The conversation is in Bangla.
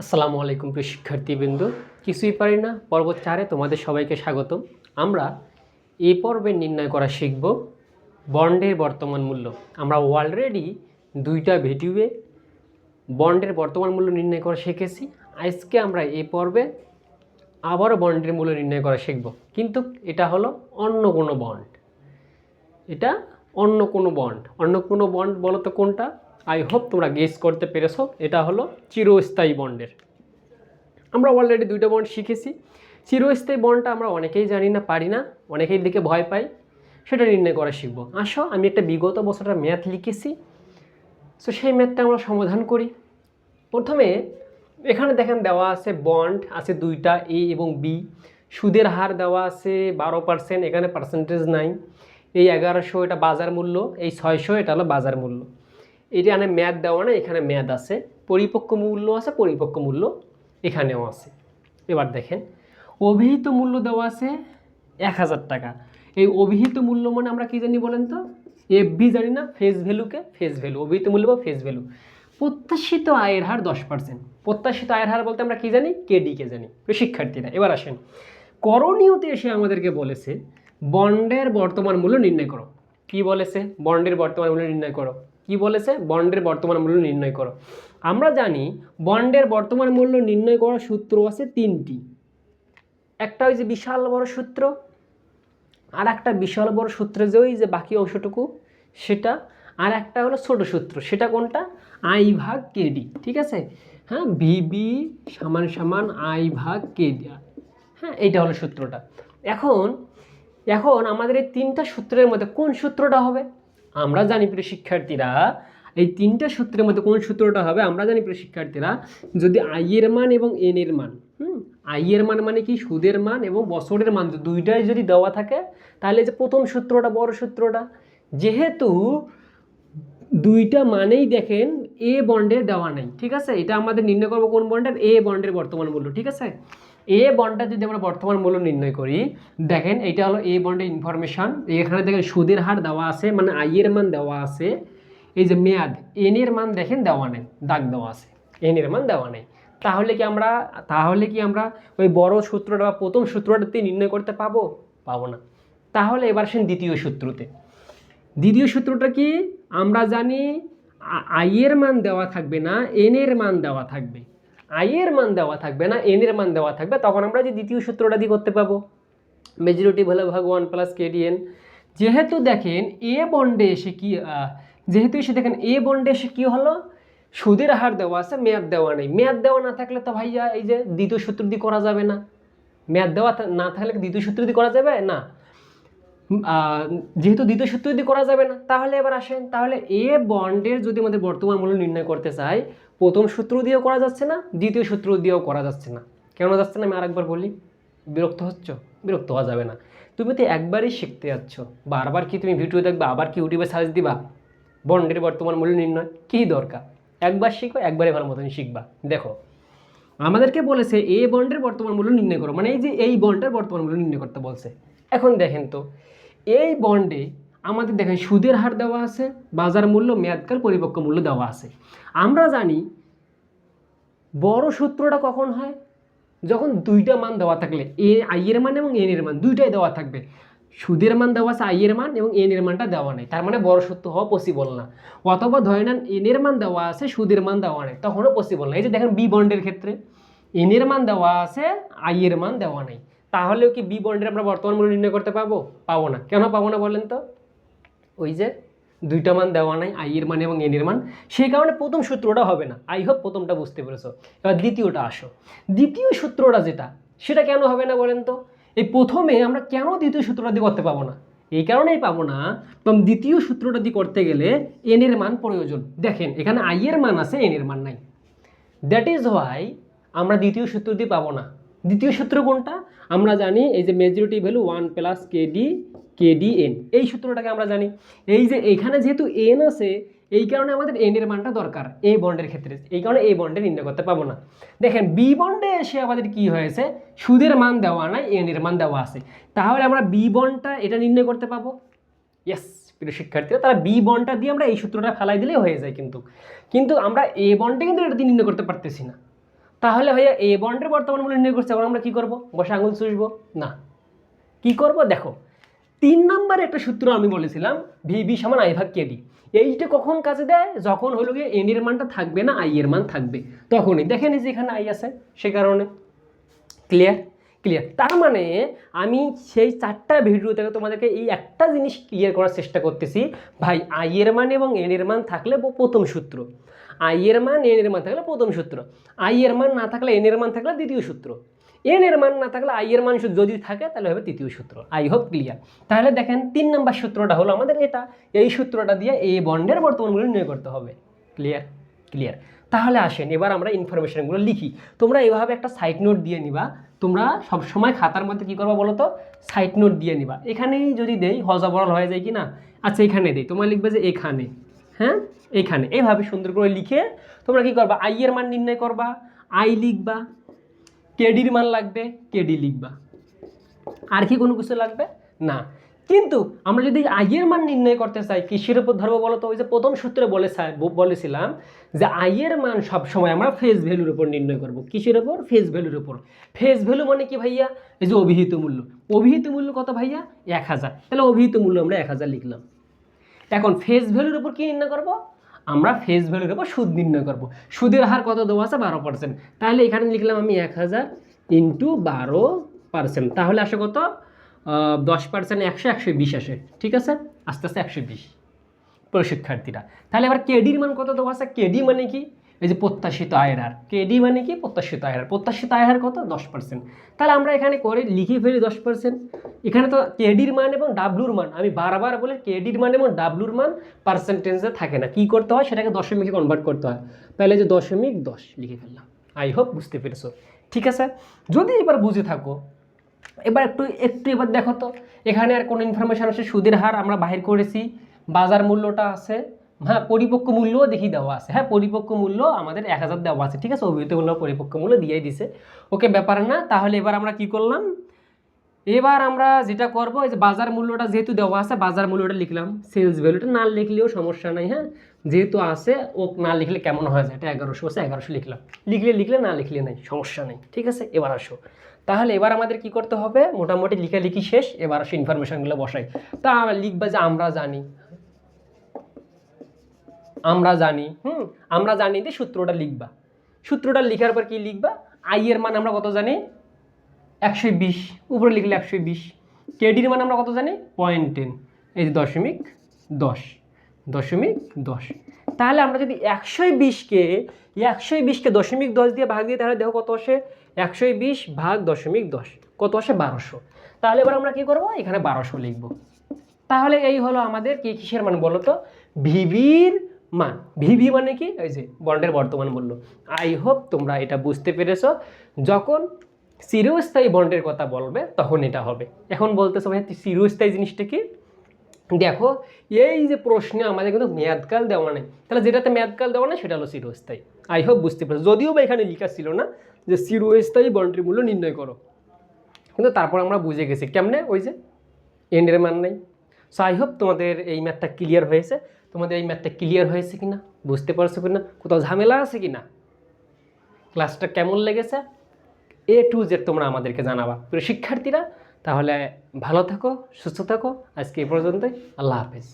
আসসালামু আলাইকুম প্রিয় শিক্ষার্থীবৃন্দ। কিছুই পারি না, পর্ব চারে তোমাদের সবাইকে স্বাগত আমরা এই পর্বে নির্ণয় করা শিখব বন্ডের বর্তমান মূল্য। আমরা অলরেডি দুইটা ভিডিওয়ে বন্ডের বর্তমান মূল্য নির্ণয় করা শিখেছি। আজকে আমরা এই পর্বে আবারও বন্ডের মূল্য নির্ণয় করা শিখব। কিন্তু এটা হলো অন্য কোনো বন্ড। এটা অন্য কোনো বন্ড। অন্য কোনো বন্ড বলো তো কোনটা? আই হোপ তোমরা গেস করতে পেরেছ, এটা হলো চিরস্থায়ী বন্ডের। আমরা অলরেডি দুইটা বন্ড শিখেছি। চিরস্থায়ী বন্ডটা আমরা অনেকেই জানি না, পারি না, অনেকেই দিকে ভয় পাই, সেটা নির্ণয় করা শিখব। আসো, আমি একটা বিগত বছরের ম্যাথ লিখেছি। সো সেই ম্যাথটা আমরা সমাধান করি। প্রথমে, এখানে দেখেন দেওয়া আছে বন্ড, আছে দুইটা এ এবং বি সুদের হার দেওয়া আছে বারো পার্সেন্ট এখানে পার্সেন্টেজ নাই। এই এগারোশো এটা বাজার মূল্য, এই ছয়শো এটা হলো বাজার মূল্য। এখানে ম্যাদ দেওয়া না এখানে ম্যাদ আছে। পরিপক্ক মূল্য আছে, পরিপক্ক মূল্য এখানেও আছে। এবার দেখেন, অভিহিত মূল্য দেওয়া আছে এক হাজার টাকা। এই অভিহিত মূল্য মানে আমরা কী জানি বলেন তো? এফভি জানি না ফেস ভ্যালুকে ফেস ভ্যালু অভিহিত মূল্য বা ফেস ভ্যালু প্রত্যাশিত আয়ের হার দশ পার্সেন্ট প্রত্যাশিত আয়ের হার বলতে আমরা কী জানি? কেডিকে জানি। শিক্ষার্থীরা, এবার আসেন। করণীয়তে এসে আমাদেরকে বলেছে, বন্ডের বর্তমান মূল্য নির্ণয় করো। কি বলেছে? বন্ডের বর্তমান মূল্য নির্ণয় করো। কি বলেছে? বন্ডের বর্তমান মূল্য নির্ণয় করো। আমরা জানি বন্ডের বর্তমান মূল্য নির্ণয় করার সূত্র আছে তিনটি। একটা ওই যে বিশাল বড় সূত্র আর একটা বিশাল বড় সূত্র যে ওই যে বাকি অংশটুকু, সেটা আর একটা হলো ছোট সূত্র। সেটা কোনটা? আই ভাগ কেডি ঠিক আছে? হ্যাঁ ভিবি সমান সমান আই ভাগ কেডি হ্যাঁ এইটা হলো সূত্রটা। এখন এখন আমাদের এই তিনটা সূত্রের মধ্যে কোন সূত্রটা হবে? আমরা জানি প্রিয় শিক্ষার্থীরা, এই তিনটা সূত্রের মধ্যে কোন সূত্রটা হবে? আমরা জানি প্রিয় শিক্ষার্থীরা, যদি আই এর মান এবং এন এর মান, হুম? আই এর মান মানে কি? সুদের মান এবং বছরের মান দুইটাই যদি দেওয়া থাকে, তাহলে যে প্রথম সূত্রটা, বড় সূত্রটা, যেহেতু দুইটা মানেই দেখেন এ বন্ডের দেওয়া নেই, ঠিক আছে? এটা আমাদের নির্ণয় করব কোন বন্ডের এ বন্ডের বর্তমান মূল্য, ঠিক আছে? এ বন্ডটা যদি আমরা বর্তমান মূল্য নির্ণয় করি, দেখেন এটা হলো এ বন্ডের ইনফরমেশন এখানে দেখেন সুদের হার দেওয়া আছে মানে আই এর মান দেওয়া আছে। এই যে মেয়াদ এন এর মান দেখেন দেওয়া নেই, দাগ দেওয়া আছে। এন এর মান দেওয়া নেই। তাহলে কি আমরা, তাহলে কি আমরা ওই বড় সূত্রটা বা প্রথম সূত্রটাতে নির্ণয় করতে পাবো? পাবো না। তাহলে এবার আসেন দ্বিতীয় সূত্রতে। দ্বিতীয় সূত্রটা কি? আমরা জানি আই এর মান দেওয়া থাকবে না এন এর মান দেওয়া থাকবে। আই এর মান দেওয়া থাকবে না এন এর মান দেওয়া থাকবে, তখন আমরা যে দ্বিতীয় সূত্রটা দিয়ে করতে পাবো। মেজরিটি ভ্যালু ভাগ ওয়ান প্লাস কেডিএন যেহেতু দেখেন এ বন্ডে এসে কি যেহেতু এসে দেখেন এ বন্ডে এসে কি হলো? সুদের হার দেওয়া আছে, মেয়াদ দেওয়া নেই। মেয়াদ দেওয়া না থাকলে তো ভাইয়া এই যে দ্বিতীয় সূত্র দিয়ে করা যাবে না। মেয়াদ দেওয়া না থাকলে দ্বিতীয় সূত্র দিয়ে করা যাবে? না। যেহেতু দ্বিতীয় সূত্র যদি করা যাবে না, তাহলে এবার আসেন, তাহলে এ বন্ডের যদি আমাদের বর্তমান মূল্য নির্ণয় করতে চাই, প্রথম সূত্র দিয়েও করা যাচ্ছে না, দ্বিতীয় সূত্র দিয়েও করা যাচ্ছে না। কেন যাচ্ছে না আমি আরেকবার বলি? বিরক্ত হচ্ছ? বিরক্ত হওয়া যাবে না। তুমি তো একবারই শিখতে যাচ্ছ। বারবার কি তুমি ভিডিও দেখবে, আবার কি ইউটিউবে সার্চ দিবা? বন্ডের বর্তমান মূল্য নির্ণয় কী দরকার? একবার শিখো একবারে ভালো মতন শিখবা। দেখো, আমাদেরকে বলেছে এ বন্ডের বর্তমান মূল্য নির্ণয় করো মানে এই যে এই বন্ডের বর্তমান মূল্য নির্ণয় করতে বলছে। এখন দেখেন তো এই বন্ডে আমাদের দেখেন সুদের হার দেওয়া আছে, বাজার মূল্য, মেয়াদকাল পরিপক্ক মূল্য দেওয়া আছে। আমরা জানি বড় সূত্রটা কখন হয়? যখন দুইটা মান দেওয়া থাকলে, এ আই এর মান এবং এন এর মান, দুইটাই দেওয়া থাকবে। সুদের মান দেওয়া আছে আই এর মান এবং এন এর মানটা দেওয়া নেই। তার মানে বড় সূত্র হওয়া পসিবল না। অথবা ধরে নেন এন এর মান দেওয়া আছে, সুদের মান দেওয়া নেই, তখনও পসিবল না। এই যে দেখেন বি বন্ডের ক্ষেত্রে এন এর মান দেওয়া আছে আই এর মান দেওয়া নেই। তাহলেও কি বি বন্ডের আমরা বর্তমান মূল্য নির্ণয় করতে পাবো? পাবো না। কেন পাবো না বলেন তো? ওই যে দুইটা মান দেওয়া নাই আই এর মান এবং এন এর মান। সেই কারণে প্রথম সূত্রটা হবে না। আই হোপ প্রথমটা বুঝতে পেরেছ। এবার দ্বিতীয়টা আসো। দ্বিতীয় সূত্রটা যেটা, সেটা কেন হবে না বলেন তো? এই প্রথমে আমরা কেন দ্বিতীয় সূত্রটা দিয়ে করতে পাবো না? এই কারণেই পাবো না। কারণ দ্বিতীয় সূত্রটা দিয়ে করতে গেলে এন এর মান প্রয়োজন। দেখেন, এখানে আই এর মান আছে এন এর মান নাই। দ্যাট ইজ হোয়াই আমরা দ্বিতীয় সূত্র দিয়ে পাবো না। দ্বিতীয় সূত্র কোনটা? আমরা জানি এই যে majority value one plus KD KD N এই সূত্রটাকে আমরা জানি। এই যে এখানে যেহেতু এন আছে, এই কারণে আমাদের এন এর মানটা দরকার এই বন্ডের ক্ষেত্রে। এই কারণে এই বন্ডে নির্ণয় করতে পাবো না। দেখেন বি বন্ডে এসে আমাদের কি হয়েছে? সুদের মান দেওয়া নাই এন এর মান দেওয়া আছে। তাহলে আমরা বি বন্ডটা এটা নির্ণয় করতে পাবো? ইয়েস প্রিয় শিক্ষার্থীরা তারা বি বন্ডটা দিয়ে আমরা এই সূত্রটা ফেলাই দিলেই হয়ে যায় কিন্তু। কিন্তু আমরা এ বন্ডে কিন্তু এটা দিয়ে নির্ণয় করতে পারতেছি না। তাহলে ভাইয়া এ বন্ডের বর্তমান মূল্য নির্ণয় করছে, এখন আমরা কী করব? বসে আঙুল চুষবো? না। কি করব? দেখো, তিন নম্বরে একটা সূত্র আমি বলেছিলাম ভিবি সমান আই ভাগ কেডি এইটা কখন কাজে দেয়? যখন হলো গিয়ে এন এর মানটা থাকবে না আই এর মান থাকবে। তখনই। দেখেন যে এখানে আই আছে, সে কারণে। ক্লিয়ার ক্লিয়ার তার মানে আমি সেই চারটা ভিডিও থেকে তোমাদেরকে এই একটা জিনিস ক্লিয়ার করার চেষ্টা করতেছি। ভাই আই এর মান এবং এন এর মান থাকলে প্রথম সূত্র। আই এর মান এন এর মান থাকলে প্রথম সূত্র। আই এর মান না থাকলে, এন এর মান থাকলে দ্বিতীয় সূত্র। এন এর মান না থাকলে আই এর মান যদি থাকে, তাহলে হবে তৃতীয় সূত্র। I hope clear. তাহলে দেখেন, তিন নম্বর সূত্রটা হলো আমাদের এটা। এই সূত্রটা দিয়ে এই বন্ডের বর্তমান মূল্য নির্ণয় করতে হবে। ক্লিয়ার? ক্লিয়ার। তাহলে আসেন, এবার আমরা ইনফরমেশনগুলো লিখি। তোমরা এভাবে একটা সাইড নোট দিয়ে নিবা। তোমরা সব সময় খাতার মধ্যে কী করবা বলো তো সাইড নোট দিয়ে নিবা। এখানেই যদি দেই হজবরল হয়ে যায় কি না আচ্ছা এখানে দেই। তোমরা লিখবে যে এখানে। হ্যাঁ? এখানে এইভাবে সুন্দর করে লিখে তোমরা কি করবা? আই এর মান নির্ণয় করবা। আই লিখবা। কেডির মান লাগবে। কেডি লিখবা। আর কি কোনো কিছু লাগবে? না। কিন্তু আমরা যদি আইয়ের মান নির্ণয় করতে চাই, কিসের উপর ধরবো বলো তো? ওই যে প্রথম সূত্রে বলে বলেছিলাম যে আইয়ের মান সবসময় আমরা ফেস ভ্যালুর উপর নির্ণয় করব। কিসের উপর? ফেস ভ্যালুর উপর। ফেস ভ্যালু মানে কি ভাইয়া? এই যে অভিহিত মূল্য। অভিহিত মূল্য কত ভাইয়া? এক হাজার। তাহলে অভিহিত মূল্য আমরা এক হাজার লিখলাম। এখন ফেস ভ্যালুর উপর কি নির্ণয় করব? আমরা ফেস ভ্যালুর উপর সুদ নির্ণয় করব। সুদের হার কত দেওয়া আছে বারো পার্সেন্ট তাহলে এখানে লিখলাম আমি এক হাজার ইন্টু বারো পার্সেন্ট তাহলে আসে কত? দশ পার্সেন্ট একশো একশো বিশ আসে। ঠিক আছে? আস্তে আস্তে একশো বিশ। প্রশিক্ষার্থীরা। তাহলে আবার কেডির মান কত দেওয়া আছে কেডি মানে কি? এই যে প্রত্যাশিত আয়ের হার কেডি মানে কি? প্রত্যাশিত আয়ের হার। প্রত্যাশিত আয়ের হার কত? দশ পার্সেন্ট তাহলে আমরা এখানে করে লিখে ফেলি দশ পার্সেন্ট এখানে তো কেডির মান এবং ডাব্লুর মান, আমি বারবার বলে কেডির মান এবং ডাব্লুর মান পার্সেন্টেজে থাকে না। কি করতে হয়? সেটাকে দশমিকে কনভার্ট করতে হয়। তাহলে যে দশমিক দশ লিখে ফেললাম। আই হোপ বুঝতে পেরেছ। ঠিক আছে? যদি এবার বুঝে থাকো, এবার একটু একটু এবার দেখো তো। এখানে আর কোনো ইনফরমেশন আছে সুদের হার আমরা বাহির করেছি। বাজার মূল্যটা আছে। হ্যাঁ পরিপক্ক মূল্যও দেখি দেওয়া আছে। হ্যাঁ পরিপক্ক মূল্য আমাদের এক হাজার দেওয়া আছে, ঠিক আছে? অভিহিত মূল্য পরিপক্ক মূল্য দিয়েই দিছে। ওকে, ব্যাপার না। তাহলে এবার আমরা কি করলাম? এবার আমরা যেটা করব, এই যে বাজার মূল্যটা যেহেতু দেওয়া আছে, বাজার মূল্যটা লিখলাম। সেলস ভ্যালুটা না লিখলেও সমস্যা নাই হ্যাঁ? যেহেতু আছে, ও না লিখলে কেমন হয় এটা এগারোশো আছে, এগারোশো লিখলাম। লিখলে লিখলে, না লিখলে নাই, সমস্যা নেই, ঠিক আছে? এবার আসো। তাহলে এবার আমাদের কি করতে হবে? মোটামুটি লিখালিখি শেষ, এবার আসো ইনফরমেশনগুলো বসাই। তা লিখবা যে আমরা জানি। আমরা জানি, হুম, আমরা জানি যে সূত্রটা লিখবা। সূত্রটা লিখার পর কি লিখবা? আই এর মান আমরা কত জানি? একশো বিশ, উপরে লিখলে একশো বিশ। কেডির মান আমরা কত জানি? পয়েন্ট টেন এই যে দশমিক দশ দশমিক দশ। তাহলে আমরা যদি একশো বিশকে একশো বিশকে দশমিক দশ দিয়ে ভাগ দিই তাহলে দেখো কত আসে? একশো বিশ ভাগ দশমিক দশ, কত আসে? বারোশো। তাহলে এবার আমরা কি করব? এখানে বারোশো লিখব। তাহলে এই হলো আমাদের কি কিসের মান বলো তো ভিভির মান ভিভি মানে কি? ওই যে বন্ডের বর্তমান মূল্য। আই হোপ তোমরা এটা বুঝতে পেরেছ। যখন চিরস্থায়ী বন্ডের কথা বলবে, তখন এটা হবে। এখন বলতেছো ভাই চিরস্থায়ী জিনিসটা কি? দেখো, এই যে প্রশ্নে আমাদের কিন্তু মেয়াদকাল দেওয়া নেই। তাহলে যেটাতে মেয়াদকাল দেওয়া নেই, সেটা হলো চিরস্থায়ী। আই হোপ বুঝতে পেরেছ। যদিও বা এখানে লেখা ছিল না যে চিরস্থায়ী বন্ডের মূল্য নির্ণয় করো। কিন্তু তারপর আমরা বুঝে গেছি, কেমনে? ওই যে এন্ডের মান নেই। সো আই হোপ তোমাদের এই ম্যাথটা ক্লিয়ার হয়েছে। তোমাদের এই ম্যাথটা ক্লিয়ার হয়েছে কি না বুঝতে পারছ কি না কোথাও ঝামেলা আছে কি না ক্লাসটা কেমন লেগেছে? এ টু জেড তোমরা আমাদেরকে জানাবা। শিক্ষার্থীরা, তাহলে ভালো থাকো, সুস্থ থাকো। আজকে এই পর্যন্তই। আল্লাহ হাফেজ।